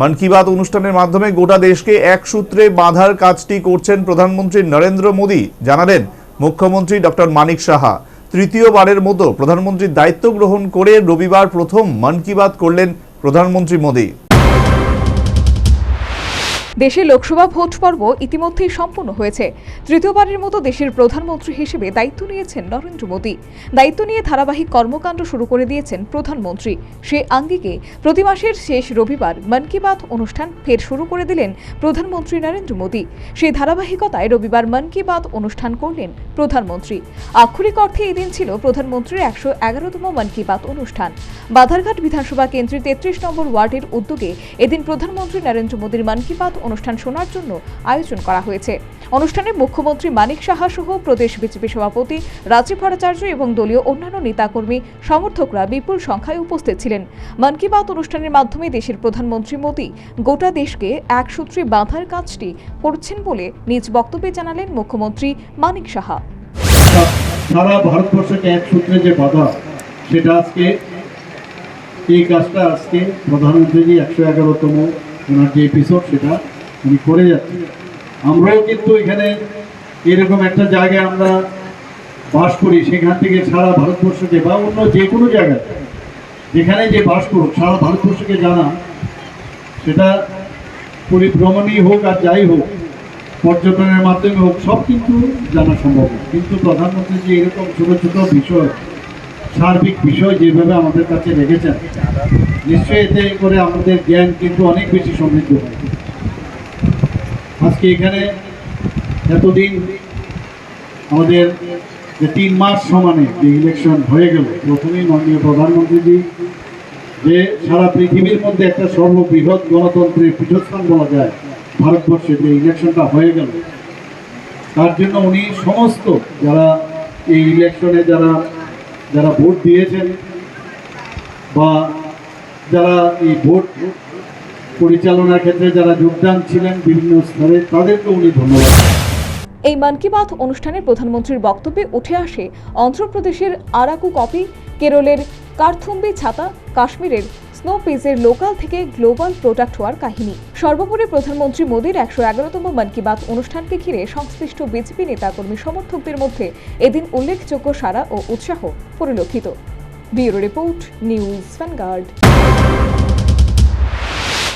মন কি বাত অনুষ্ঠানের মাধ্যমে গোটা দেশকে এক সূত্রে বাঁধার কাজটি করছেন প্রধানমন্ত্রী নরেন্দ্র মোদী। জানালেন মুখ্যমন্ত্রী ডক্টর মানিক সাহা। তৃতীয়বারের মতো প্রধানমন্ত্রীর দায়িত্ব গ্রহণ করে রবিবার প্রথম মন কি বাত করলেন প্রধানমন্ত্রী মোদী। দেশে লোকসভা ভোট পর্ব ইতিমধ্যেই সম্পন্ন হয়েছে। তৃতীয়বারের মতো দেশের প্রধানমন্ত্রী হিসেবে দায়িত্ব নিয়েছেন নরেন্দ্র মোদী। দায়িত্ব নিয়ে ধারাবাহিক কর্মকাণ্ড শুরু করে দিয়েছেন প্রধানমন্ত্রী। সে আঙ্গিকে প্রতি মাসের শেষ রবিবার মন কি বাত অনুষ্ঠান ফের শুরু করে দিলেন প্রধানমন্ত্রী নরেন্দ্র মোদী। সেই ধারাবাহিকতায় রবিবার মন কি বাত অনুষ্ঠান করলেন প্রধানমন্ত্রী। আক্ষরিক অর্থে এদিন ছিল প্রধানমন্ত্রীর একশো এগারোতম মন কি বাত অনুষ্ঠান। বাধারঘাট বিধানসভা কেন্দ্রের তেত্রিশ নম্বর ওয়ার্ডের উদ্যোগে এদিন প্রধানমন্ত্রী নরেন্দ্র মোদীর মন কি বাত অনুষ্ঠান শোনার জন্য আয়োজন করা হয়েছে। অনুষ্ঠানে মুখ্যমন্ত্রী মানিক সাহা সহ প্রদেশ বিজেপি সভাপতি রাজীব ভট্টাচার্য এবং দলীয় অন্যান্য নেতাকর্মী, সমর্থকরা বিপুল সংখ্যায় উপস্থিত ছিলেন। মন কি বাত অনুষ্ঠানের মাধ্যমে দেশের প্রধানমন্ত্রী মোদী গোটা দেশকে এক সূত্রে বাঁধার কাজটি করছেন বলে নিজ বক্তব্যে জানালেন মুখ্যমন্ত্রী মানিক সাহা। সারা ভারতবর্ষকে এক সূত্রে যে বাধা, সেটা আজকে এই কাজটা আজকে প্রধানমন্ত্রী একশো এগারোতম ওনার যে এপিসোড সেটা উনি করে যাচ্ছেন। আমরাও কিন্তু এখানে এরকম একটা জায়গায় আমরা বাস করি, সেখান থেকে সারা ভারতবর্ষকে বা অন্য যে কোনো জায়গায়। যেখানে যে বাস করুক, সারা ভারতবর্ষকে জানা, সেটা পরিভ্রমণই হোক আর যাই হোক, পর্যটনের মাধ্যমে হোক, সব কিন্তু জানা সম্ভব কিন্তু প্রধানমন্ত্রী যে এরকম ছোটো ছোটো বিষয়, সার্বিক বিষয় যেভাবে আমাদের কাছে রেখেছেন, নিশ্চয়ই এতে করে আমাদের জ্ঞান কিন্তু অনেক বেশি সমৃদ্ধ হয় আজকে এখানে এতদিন আমাদের যে তিন মাস সমানে যে ইলেকশন হয়ে গেল, প্রথমেই মাননীয় প্রধানমন্ত্রীজি যে সারা পৃথিবীর মধ্যে একটা সর্ববৃহৎ গণতন্ত্রের পীঠস্থান বলা যায়, ভারতবর্ষে যে ইলেকশনটা হয়ে গেল, তার জন্য উনি সমস্ত যারা এই ইলেকশনে যারা যারা ভোট দিয়েছেন বা যারা এই ভোট পরিচালনার ক্ষেত্রে যারা যোগদান ছিলেন বিভিন্ন স্তরে, তাদেরকে উনি ধন্যবাদ। এই মন কি বাত অনুষ্ঠানে প্রধানমন্ত্রীর বক্তব্যে উঠে আসে অন্ধ্রপ্রদেশের আরাকু কপি, কেরলের কারথুম্বি ছাতা, কাশ্মীরের স্নো পিজের লোকাল থেকে গ্লোবাল প্রোডাক্ট হওয়ার কাহিনী। সর্বোপরি প্রধানমন্ত্রী মোদীর একশো এগারোতম মন কি বাত অনুষ্ঠানকে ঘিরে সংশ্লিষ্ট বিজেপি নেতাকর্মী সমর্থকদের মধ্যে এদিন উল্লেখযোগ্য সারা ও উৎসাহ পরিলক্ষিত। Bureau report, News Vanguard.